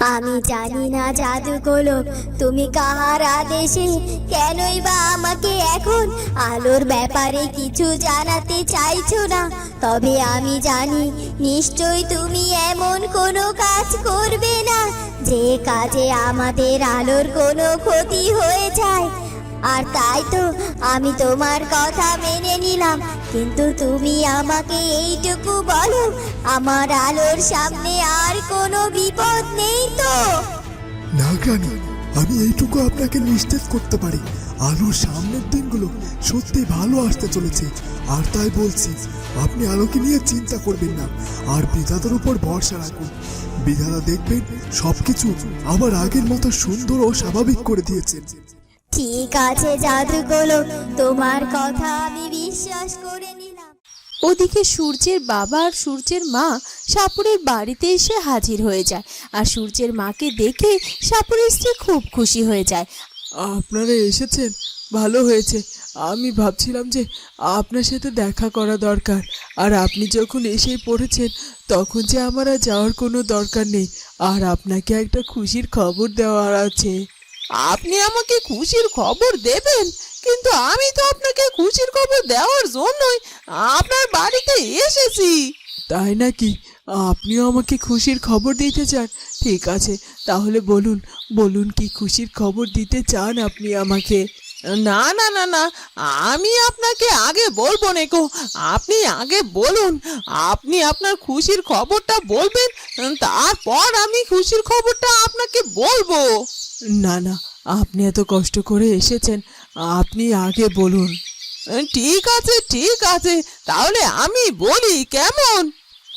আমি জানি না জাদু জাদুকলো, তুমি কাহার আদেশে? কেনই বা আমাকে এখন আলোর ব্যাপারে কিছু জানাতে চাইছো না? তবে আমি জানি নিশ্চয় তুমি এমন কোনো কাজ করবে না, যে কাজে আমাদের আলোর কোনো ক্ষতি হয়ে যায়। আর তাই তো আমি তোমার কথা মেনে নিলাম। কিন্তু তুমি আমাকে এইটুকু বলো, আমার আলোর সামনে আর কোনো বিপদ নেই তো? না আমি এইটুকু আপনাকে নিশ্চিত করতে পারি। আলোর সামনের দিনগুলো সত্যি ভালো আসতে চলেছে। আর তাই বলছি, আপনি আলোকে নিয়ে চিন্তা করবেন না। আর বিধাতার উপর ভরসা রাখুন। বিধাতা দেখবেন সবকিছু আবার আগের মতো সুন্দর ও স্বাভাবিক করে দিয়েছেন। ঠিক আছে জাদুকলো। তোমার কথা আমি বিশ্বাস করে নিলাম। ওদিকে সূর্যের বাবা আর সূর্যের মা সাপুরের বাড়িতে এসে হাজির হয়ে যায়। আর সূর্যের মাকে দেখে সাপুরের স্ত্রী খুব খুশি হয়ে যায়। আপনারা এসেছেন ভালো হয়েছে। আমি ভাবছিলাম যে আপনার সাথে দেখা করা দরকার। আর আপনি যখন এসে পড়েছেন তখন যে আমার আর যাওয়ার কোনো দরকার নেই। আর আপনাকে একটা খুশির খবর দেওয়ার আছে। আপনি আমাকে খুশির খবর দেবেন কিন্তু আমি তো আপনাকে খুশির খবর দেওয়ার জন্যই আপনার বাড়িতে এসেছি। তাই নাকি? আপনিও আমাকে খুশির খবর দিতে চান। ঠিক আছে তাহলে বলুন বলুন কি খুশির খবর দিতে চান আপনি আমাকে? না না না না আমি আপনাকে আগে বলব নেকো আপনি আগে বলুন আপনি আপনার খুশির খবরটা বলবেন তারপর আমি খুশির খবরটা আপনাকে বলব। না না, আপনি এত কষ্ট করে এসেছেন, আপনি আগে বলুন। ঠিক আছে ঠিক আছে, তাহলে আমি বলি কেমন?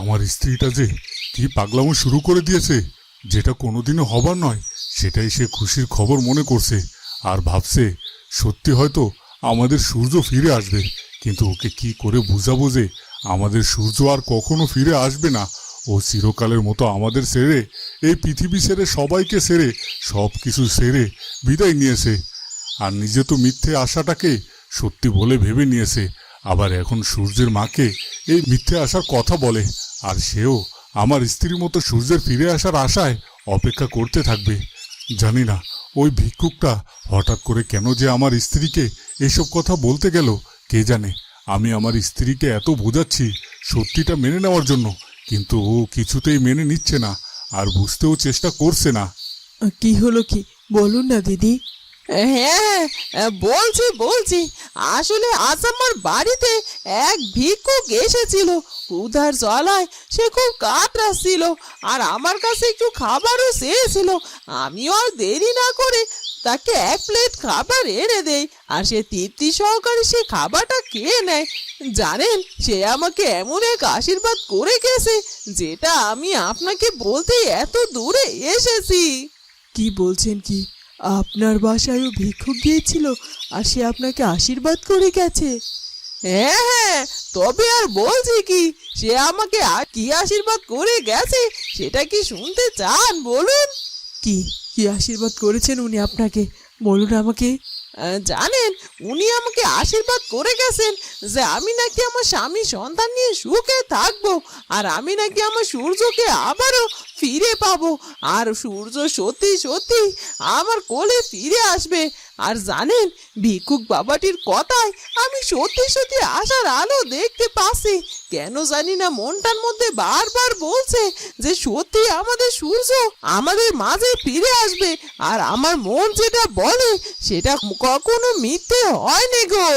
আমার স্ত্রীটা যে কি পাগলামো শুরু করে দিয়েছে, যেটা কোনোদিনও হবার নয়, সেটাই সে খুশির খবর মনে করছে, আর ভাবছে সত্যি হয়তো আমাদের সূর্য ফিরে আসবে, কিন্তু ওকে কি করে বুঝাবো যে আমাদের সূর্য আর কখনো ফিরে আসবে না ও চিরকালের মতো আমাদের সেরে, এই পৃথিবী সেরে, সবাইকে সেরে সব কিছু সেরে বিদায় নিয়েছে। আর নিজে তো মিথ্যে আশাটাকে সত্যি বলে ভেবে নিয়েছে, আবার এখন সূর্যের মাকে এই মিথ্যে আসার কথা বলে, আর সেও আমার স্ত্রীর মতো সূর্যের ফিরে আসার আশায় অপেক্ষা করতে থাকবে। জানি না, ওই ভিক্ষুকটা হঠাৎ করে কেন যে আমার স্ত্রীকে এসব কথা বলতে গেল, কে জানে? আমি আমার স্ত্রীকে এত বোঝাচ্ছি সত্যিটা মেনে নেওয়ার জন্য। কিন্তু ও কিছুতেই মেনে নিচ্ছে না আর বুঝতেও চেষ্টা করছে না। কি হলো কি? বলুন না দিদি। হ্যাঁ বলছি বলছি। আসলে আজ আমার বাড়িতে এক ভিক্ষুক এসেছিল। উধার জলায় সে খুব কাতরাচ্ছিল আর আমার কাছে একটু খাবারও চেয়েছিল। আমিও আর দেরি না করে তাকে এক প্লেট খাবার এনে দেই আর সে তৃপ্তি সহকারে সে খাবারটা খেয়ে নেয়। জানেন সে আমাকে এমন এক আশীর্বাদ করে গেছে যেটা আমি আপনাকে বলতে এত দূরে এসেছি। কি বলছেন কি? আপনার বাসায়ও ভিক্ষুক গিয়েছিল আর সে আপনাকে আশীর্বাদ করে গেছে। হ্যাঁ হ্যাঁ তবে আর বলছি কি সে আমাকে আর কি আশীর্বাদ করে গেছে সেটা কি শুনতে চান বলুন? কি কি আশীর্বাদ করেছেন উনি আপনাকে? বলুন আমাকে। জানেন, উনি আমাকে আশীর্বাদ করে গেছেন যে আমি নাকি আমার স্বামী সন্তান নিয়ে সুখে থাকব আর আমি নাকি আমার সূর্যকে আবারও ফিরে পাবো। আর সূর্য সত্যি সত্যি আমার কোলে ফিরে আসবে। আর জানেন, ভিক্ষুক বাবাটির কথায় আমি সত্যি সত্যি আশার আলো দেখতে পাচ্ছি। কেন জানি না মনটার মধ্যে বারবার বলছে যে সত্যি আমাদের সূর্য আমাদের মাঝে ফিরে আসবে আর আমার মন যেটা বলে সেটা কখনো মিথ্যে হয়নি গো।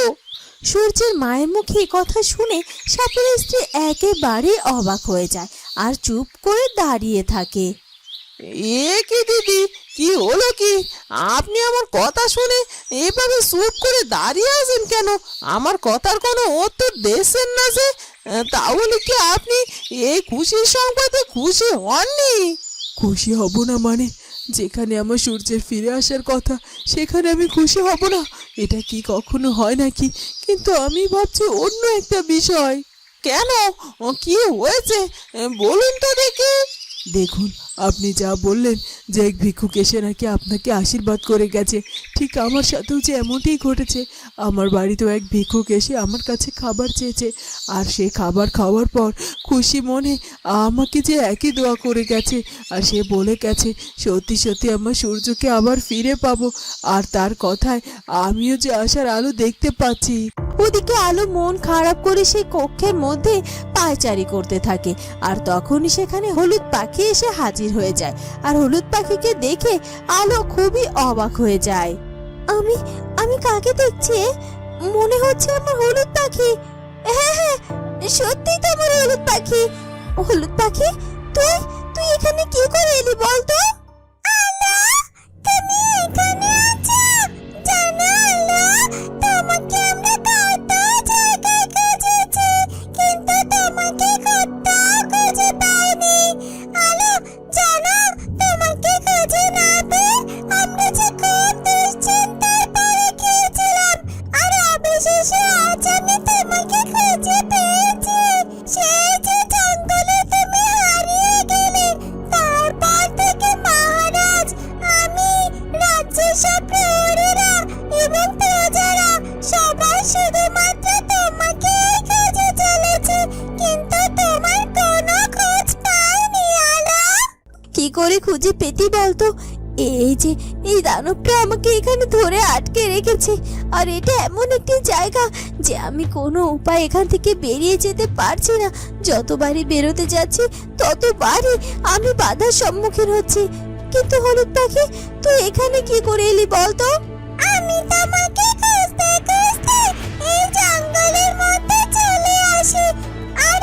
সূর্যের মায়ের মুখে কথা শুনে সাপুরের স্ত্রী একেবারে অবাক হয়ে যায় আর চুপ করে দাঁড়িয়ে থাকে। এ কি দিদি? কি হলো কি? আপনি আমার কথা শুনে এভাবে চুপ করে দাঁড়িয়ে আছেন কেন? আমার কথার কোনো উত্তর দিচ্ছেন না যে তাহলে কি আপনি এই খুশির সংবাদে খুশি হননি? খুশি হব না মানে? যেখানে আমার সূর্যের ফিরে আসার কথা সেখানে আমি খুশি হব না? এটা কি কখনো হয় নাকি? কিন্তু আমি ভাবছি অন্য একটা বিষয়। কেন? ও, কি হয়েছে? বলুন তো দেখি। দেখুন, আপনি যা বললেন যে এক ভিক্ষুক এসে নাকি আপনাকে আশীর্বাদ করে গেছে। ঠিক আমার সাথেও যে এমনটাই ঘটেছে, আমার বাড়িতেও এক ভিক্ষুক এসে আমার কাছে খাবার চেয়েছে, আর সে খাবার খাওয়ার পর খুশি মনে আমাকে যে একই দোয়া করে গেছে, আর সে বলে গেছে, সত্যি সত্যি আমার সূর্যকে আবার ফিরে পাবো। আর তার কথায় আমিও যে আসার আলো দেখতে পাচ্ছি। ওদিকে আলো মন খারাপ করে সেই কক্ষের মধ্যে পায়চারি করতে থাকে। আর তখনই সেখানে হলুদ পাখি এসে হাজির হয়ে যায়। আর হলুদ পাখিকে দেখে আলো খুবই অবাক হয়ে যায়। আমি আমি কাকে দেখছি মনে হচ্ছে আমার হলুদ পাখি। হ্যাঁ হ্যাঁ সত্যি তো আমার হলুদ পাখি। হলুদ পাখি, তুই তুই এখানে কি করে এলি বল করে খুঁজে পেতি বলতো? এই যে, এই দানবটা আমাকে এখানে ধরে আটকে রেখেছে। আর এটা এমন একটি জায়গা যে আমি কোনো উপায় এখান থেকে বেরিয়ে যেতে পারছি না। যতবারই বেরোতে যাচ্ছি, ততবারই আমি বাধার সম্মুখীন হচ্ছি। কিন্তু হলুদ পাখি, তুই এখানে কি করে এলি বলতো? আমি তোমাকে খুঁজতে খুঁজতে এই জঙ্গলের মধ্যে চলে আসি। আর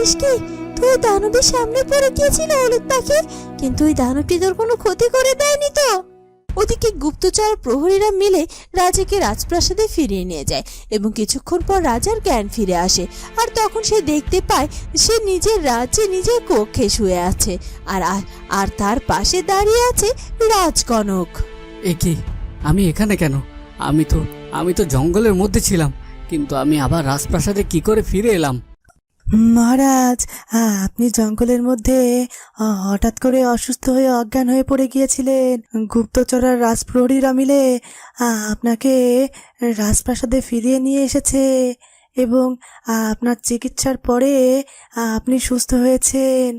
বলছিস কি? দানবের সামনে পড়ে গিয়েছিল হলুদ পাখি, কিন্তু ওই দানবটি তোর কোনো ক্ষতি করে দেয়নি তো। ওদিকে গুপ্তচর প্রহরীরা মিলে রাজাকে রাজপ্রাসাদে ফিরিয়ে নিয়ে যায় এবং কিছুক্ষণ পর রাজার জ্ঞান ফিরে আসে। আর তখন সে দেখতে পায়, সে নিজের রাজ্যে নিজের কক্ষে শুয়ে আছে আর, আর- আর তার পাশে দাঁড়িয়ে আছে রাজকনক। এ কি? আমি এখানে কেন? আমি তো আমি তো জঙ্গলের মধ্যে ছিলাম, কিন্তু আমি আবার রাজপ্রাসাদে কি করে ফিরে এলাম? মহারাজ, আপনি জঙ্গলের মধ্যে হঠাৎ করে অসুস্থ হয়ে অজ্ঞান হয়ে পড়ে গিয়েছিলেন। গুপ্তচরার রাজপ্রহরীরা মিলে আপনাকে রাজপ্রাসাদে ফিরিয়ে নিয়ে এসেছে এবং আপনার চিকিৎসার পরে আপনি সুস্থ হয়েছেন।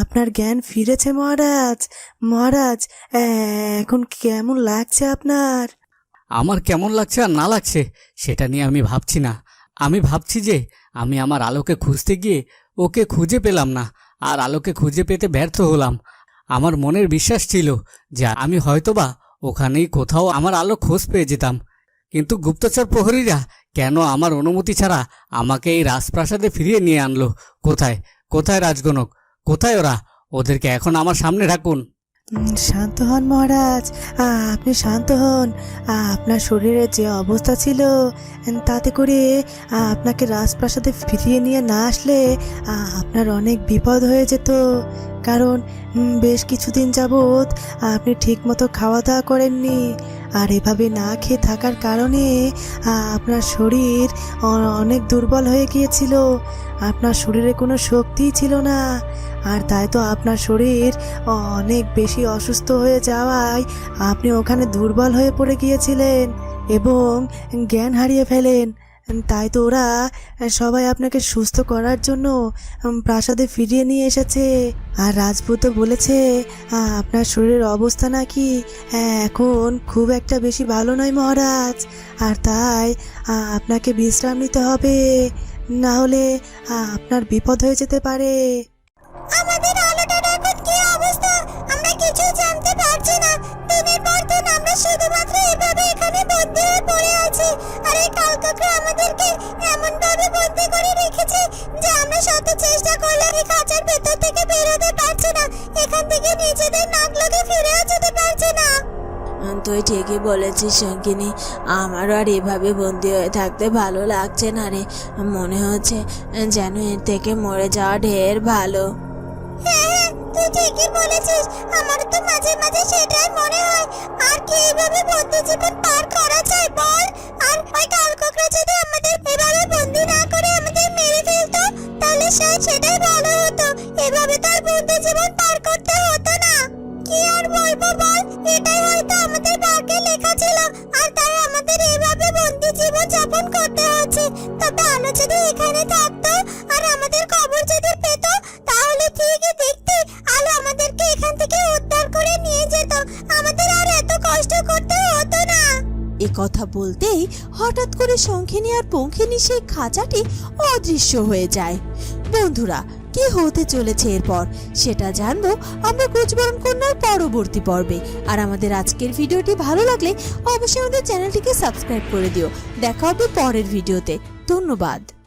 আপনার জ্ঞান ফিরেছে মহারাজ। মহারাজ এখন কেমন লাগছে আপনার? আমার কেমন লাগছে আর না লাগছে, সেটা নিয়ে আমি ভাবছি না। আমি ভাবছি যে আমি আমার আলোকে খুঁজতে গিয়ে ওকে খুঁজে পেলাম না, আর আলোকে খুঁজে পেতে ব্যর্থ হলাম। আমার মনের বিশ্বাস ছিল যে আমি হয়তোবা ওখানেই কোথাও আমার আলো খোঁজ পেয়ে যেতাম। কিন্তু গুপ্তচর প্রহরীরা কেন আমার অনুমতি ছাড়া আমাকে এই রাজপ্রাসাদে ফিরিয়ে নিয়ে আনলো? কোথায়? কোথায় রাজগণক? কোথায় ওরা? ওদেরকে এখন আমার সামনে রাখুন শান্ত হন মহারাজ। আপনি শান্ত হন। আপনার শরীরের যে অবস্থা ছিল তাতে করে আপনাকে রাজপ্রাসাদে ফিরিয়ে নিয়ে না আসলে আপনার অনেক বিপদ হয়ে যেত। কারণ বেশ কিছুদিন যাবৎ আপনি ঠিকমতো খাওয়া দাওয়া করেননি। আর এভাবে না খেয়ে থাকার কারণে আপনার শরীর অনেক দুর্বল হয়ে গিয়েছিল। আপনার শরীরে কোনো শক্তিই ছিল না। আর তাই তো আপনার শরীর অনেক বেশি অসুস্থ হয়ে যাওয়ায় আপনি ওখানে দুর্বল হয়ে পড়ে গিয়েছিলেন এবং জ্ঞান হারিয়ে ফেলেন। তাই তো ওরা সবাই আপনাকে সুস্থ করার জন্য প্রাসাদে ফিরিয়ে নিয়ে এসেছে। আর রাজপুত বলেছে আপনার শরীরের অবস্থা নাকি এখন খুব একটা বেশি ভালো নয় মহারাজ। আর তাই আপনাকে বিশ্রাম নিতে হবে। না হলে আপনার বিপদ হয়ে যেতে পারে। আমরা শুধুমাত্র এভাবে এখানে হয়ে পড়ে আছি। আর আমাদেরকে এমন ভাবে বন্দি করে বলেছে যে আমরা শত চেষ্টা করলে এই খাঁচার ভেতর থেকে বের হতে পারছি না। এখান থেকে নিজেদের নাকলকে ফিরেও যেতে পারছে না। তুই ঠিকই বলেছিস শঙ্কিনী আমারও আর এভাবে বন্দি হয়ে থাকতে ভালো লাগছে না রে। মনে হচ্ছে যেন এর থেকে মরে যাওয়া ঢের ভালো। হ্যাঁ হ্যাঁ তুই ঠিকই বলেছিস আমার তো মাঝে মাঝে সেটাই মনে হয়। আর কি এইভাবে বন্দি জীবন পার করা যায় বল? আর ওই কালককরা যদি আমাদের এভাবে বন্দি না করে আমাদের মেরে ফেলতো, তাহলে সে- সেটাই ভালো হতো। এভাবে তো আর বন্দি জীবন পার করতে হতো না। কি আর বলব বল? এটাই হয়তো আমাদের ভাগ্যে লেখা ছিল। আর তাই আমাদের এইভাবে বন্দি জীবন যাপন করতে হচ্ছে। তবে আলো যদি এখানে থাকতো, আর আমাদের খবর যদি পেত, তাহলে ঠিকই দেখতে কষ্ট করতে হতো না। এ কথা বলতেই হঠাৎ করে শঙ্খিনী আর পঙ্খিনী সেই খাঁচাটি অদৃশ্য হয়ে যায়। বন্ধুরা, কি হতে চলেছে এরপর? সেটা জানব আমরা কুচবরণ কন্যার পরবর্তী পর্বে। আর আমাদের আজকের ভিডিওটি ভালো লাগলে অবশ্যই আমাদের চ্যানেলটিকে সাবস্ক্রাইব করে দিও। দেখা হবে পরের ভিডিওতে। ধন্যবাদ।